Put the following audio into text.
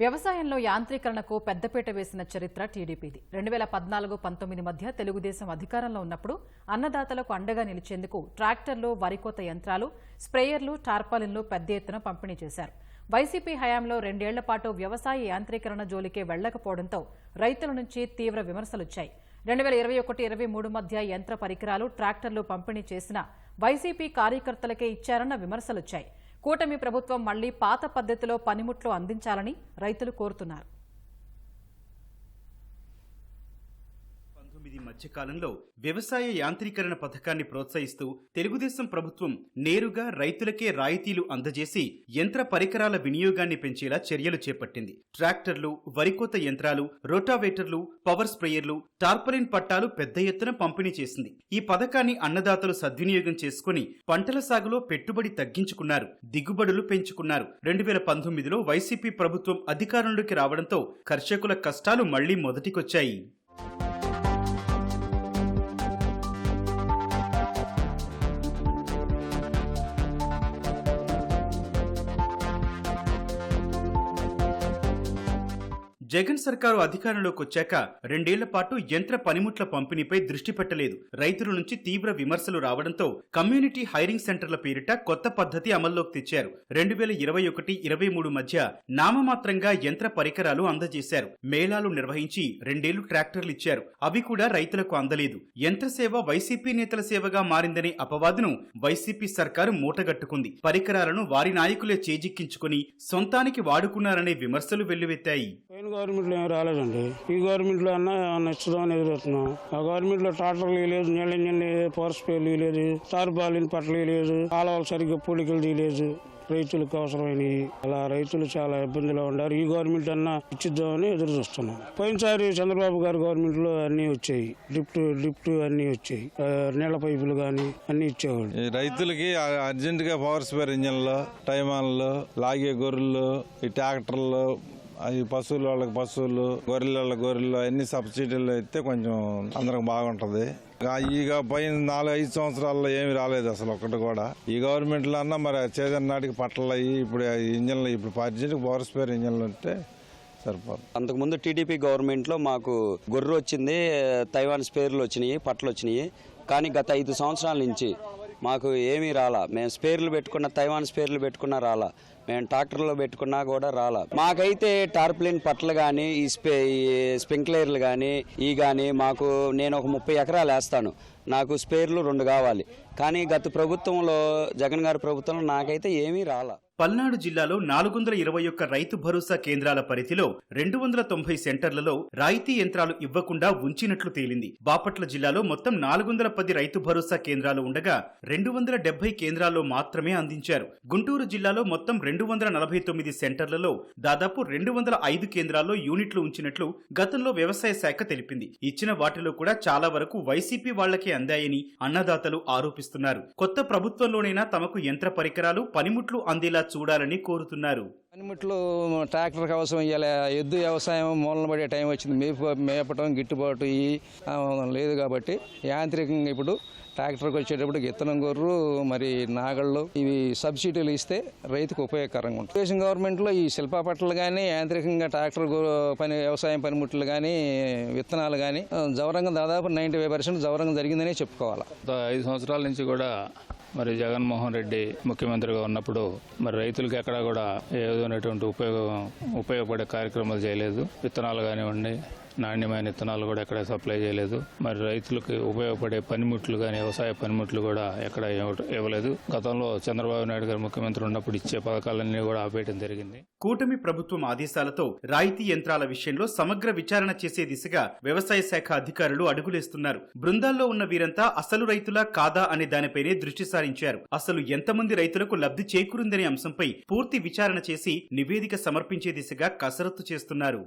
వ్యవసాయంలో యాంత్రీకరణకు పెద్దపీట వేసిన చరిత్ర టీడీపీది. రెండు వేల పద్నాలుగు పంతొమ్మిది మధ్య తెలుగుదేశం అధికారంలో ఉన్నప్పుడు అన్నదాతలకు అండగా నిలిచేందుకు ట్రాక్టర్లు వరికోత యంత్రాలు స్ప్రేయర్లు టార్పాలిన్లు పెద్ద ఎత్తున పంపిణీ చేశారు. వైసీపీ హయాంలో రెండేళ్ళ పాటు వ్యవసాయ యాంత్రీకరణ జోలికే వెళ్ళకపోవడంతో రైతుల నుంచి తీవ్ర విమర్శలొచ్చాయి. రెండు వేల ఇరవై ఒకటి ఇరవై మూడు మధ్య యంత్ర పరికరాలు ట్రాక్టర్లు పంపిణీ చేసిన వైసీపీ కార్యకర్తలకే ఇచ్చారన్న విమర్శలొచ్చాయి. కూటమి ప్రభుత్వం మళ్ళీ పాత పద్ధతిలో పనిముట్లు అందించాలని రైతులు కోరుతున్నారు. పంతొమ్మిది మధ్యకాలంలో వ్యవసాయ యాంత్రీకరణ పథకాన్ని ప్రోత్సహిస్తూ తెలుగుదేశం ప్రభుత్వం నేరుగా రైతులకే రాయితీలు అందజేసి యంత్ర పరికరాల వినియోగాన్ని పెంచేలా చర్యలు చేపట్టింది. ట్రాక్టర్లు వరికోత యంత్రాలు రోటావేటర్లు పవర్ స్ప్రేయర్లు టార్పలిన్ పట్టాలు పెద్ద ఎత్తున పంపిణీ చేసింది. ఈ పథకాన్ని అన్నదాతలు సద్వినియోగం చేసుకుని పంటల సాగులో పెట్టుబడి తగ్గించుకున్నారు దిగుబడులు పెంచుకున్నారు. రెండు వేల పంతొమ్మిదిలో వైసీపీ ప్రభుత్వం అధికారంలోకి రావడంతో కర్షకుల కష్టాలు మళ్ళీ మొదటికొచ్చాయి. జగన్ సర్కారు అధికారంలోకి వచ్చాక రెండేళ్ళ పాటు యంత్ర పనిముట్ల పంపిణీపై దృష్టి పెట్టలేదు. రైతుల నుంచి తీవ్ర విమర్శలు రావడంతో కమ్యూనిటీ హైరింగ్ సెంటర్ల పేరిట కొత్త పద్ధతి అమల్లోకి తెచ్చారు. రెండు వేల ఇరవై ఒకటి ఇరవై మూడు మధ్య నామమాత్రంగా యంత్ర పరికరాలు అందజేశారు. మేళాలు నిర్వహించి రెండేళ్ళు ట్రాక్టర్లు ఇచ్చారు. అవి కూడా రైతులకు అందలేదు. యంత్ర సేవ వైసీపీ నేతల సేవగా మారిందనే అపవాదును వైసీపీ సర్కారు మూటగట్టుకుంది. పరికరాలను వారి నాయకులే చేజిక్కించుకుని సొంతానికి వాడుకున్నారనే విమర్శలు వెల్లువెత్తాయి. గవర్నమెంట్లో గవర్నమెంట్లో ఏం రాలేదండి. ఈ గవర్నమెంట్లో అన్నా ఏమన్నా ఇస్తుందని ఎదురుతున్నాం. ఆ గవర్నమెంట్లో ట్రాక్టర్లు లేదు నీళ్ళ ఇంజన్ పవర్ స్పేర్లు లేదు తారుబాలిన పట్టలు లేదు కాలువలు సరిగ్గా పూడికలు తీయలేదు. రైతులకు అవసరమైనవి. అలా రైతులు చాలా ఇబ్బందిలో ఉన్నారు. ఈ గవర్నమెంట్ అన్నా ఇచ్చిద్దామని ఎదురు చూస్తున్నాం పోయినసారి చంద్రబాబు గారు గవర్నమెంట్లో అన్ని వచ్చాయి. లిఫ్ట్ లిఫ్ట్ అన్ని వచ్చాయి. నీళ్ళ పైపులు కానీ అన్ని ఇచ్చేవాళ్ళు. రైతులకి అర్జెంట్గా పవర్ స్పేర్ ఇంజన్లు టైమాన్లు లాగే గొర్రెలు ఈ ట్రాక్టర్లు అవి పశువుల వాళ్ళకి పశువులు గొర్రెల గొర్రెలు అన్ని సబ్సిడీలు అయితే కొంచెం అందరికి బాగుంటది. ఈగ పైన నాలుగు ఐదు సంవత్సరాల్లో ఏమి రాలేదు అసలు ఒకటి కూడా. ఈ గవర్నమెంట్లో అన్నా మరి చేదన్న నాటికి పట్టలు అయ్యి ఇప్పుడు ఆ ఇంజన్లు ఇప్పుడు అర్జెంట్ పవర్ స్పేర్ ఇంజన్లు ఉంటే సరిపోదు. అంతకుముందు టీడీపీ గవర్నమెంట్లో మాకు గొర్రె వచ్చింది తైవాన్ స్పేర్లు వచ్చినాయి పట్లు వచ్చినాయి కానీ గత ఐదు సంవత్సరాల నుంచి మాకు ఏమీ రాలా. మేము స్పేర్లు పెట్టుకున్న తైవాన్ స్పేర్లు పెట్టుకున్నా రాలా. మేము ట్రాక్టర్లో పెట్టుకున్నా కూడా రాలా. మాకైతే టార్ప్లిన్ పట్లు కానీ ఈ స్పే ఈ స్ప్రింక్లర్లు కానీ ఈ కానీ మాకు నేను ఒక ముప్పై ఎకరాలు వేస్తాను. నాకు స్పేర్లు రెండు కావాలి. కానీ గత ప్రభుత్వంలో జగన్ గారి ప్రభుత్వంలో నాకైతే ఏమీ రాలా. పల్నాడు జిల్లాలో నాలుగు వందల ఇరవై ఒక్క రైతు భరోసా కేంద్రాల పరిధిలో రెండు వందల తొంభై సెంటర్లలో రాయితీ యంత్రాలు ఇవ్వకుండా ఉంచినట్లు తేలింది. బాపట్ల జిల్లాలో మొత్తం నాలుగు వందల పది రైతు భరోసా కేంద్రాలు ఉండగా రెండు వందల డెబ్బై కేంద్రాల్లో మాత్రమే అందించారు. గుంటూరు జిల్లాలో మొత్తం రెండు వందల నలభై తొమ్మిది సెంటర్లలో దాదాపు రెండు వందల ఐదు కేంద్రాల్లో యూనిట్లు ఉంచినట్లు గతంలో వ్యవసాయ శాఖ తెలిపింది. ఇచ్చిన వాటిలో కూడా చాలా వరకు వైసీపీ వాళ్ళకే అందాయని అన్నదాతలు ఆరోపిస్తున్నారు. కొత్త ప్రభుత్వంలోనైనా తమకు యంత్ర పరికరాలు పనిముట్లు అందేలా చూడాలని కోరుతున్నారు. పనిముట్లు ట్రాక్టర్ అవసరం ఇవ్వాలి ఎద్దు వ్యవసాయం మూలన పడే టైం వచ్చింది. మేపు మేపటం గిట్టుబాటు లేదు కాబట్టి యాంత్రికంగా ఇప్పుడు ట్రాక్టర్కి వచ్చేటప్పుడు విత్తనం గొర్రు మరి నాగళ్ళు ఇవి సబ్సిడీలు ఇస్తే రైతుకు ఉపయోగకరంగా ఉంటుంది. దేశం గవర్నమెంట్లో ఈ శిల్పాపట్టలు కానీ యాంత్రికంగా ట్రాక్టర్ పని వ్యవసాయం పనిముట్లు కానీ విత్తనాలు కానీ జవరంగా దాదాపు నైంటీ ఫైవ్ పర్సెంట్ జవరంగం జరిగిందనే చెప్పుకోవాలి. ఐదు సంవత్సరాల నుంచి కూడా మరి జగన్మోహన్ రెడ్డి ముఖ్యమంత్రిగా ఉన్నప్పుడు మరి రైతులకు ఎక్కడా కూడా ఏ విధమైనటువంటి ఉపయోగం ఉపయోగపడే కార్యక్రమాలు చేయలేదు. విత్తనాలు కానివ్వండి నాణ్యమైన విత్తనాలు కూడా ఎక్కడ సప్లై చేయలేదు. మరి రైతులకు ఉపయోగపడే పనిముట్లు కానీ వ్యవసాయ పనిముట్లు కూడా ఎక్కడ ఇవ్వలేదు. గతంలో చంద్రబాబు నాయుడు గారు ముఖ్యమంత్రి ఉన్నప్పుడు ఇచ్చే పథకాలన్నీ కూడా ఆపేయడం జరిగింది. కూటమి ప్రభుత్వం ఆదేశాలతో రాయితీ యంత్రాల విషయంలో సమగ్ర విచారణ చేసే దిశగా వ్యవసాయ శాఖ అధికారులు అడుగులేస్తున్నారు. బృందాల్లో ఉన్న వీరంతా అసలు రైతులా కాదా అనే దానిపైనే దృష్టి సారించారు. అసలు ఎంతమంది రైతులకు లబ్ధి చేకూరిందనే అంశంపై పూర్తి విచారణ చేసి నివేదిక సమర్పించే దిశగా కసరత్తు చేస్తున్నారు.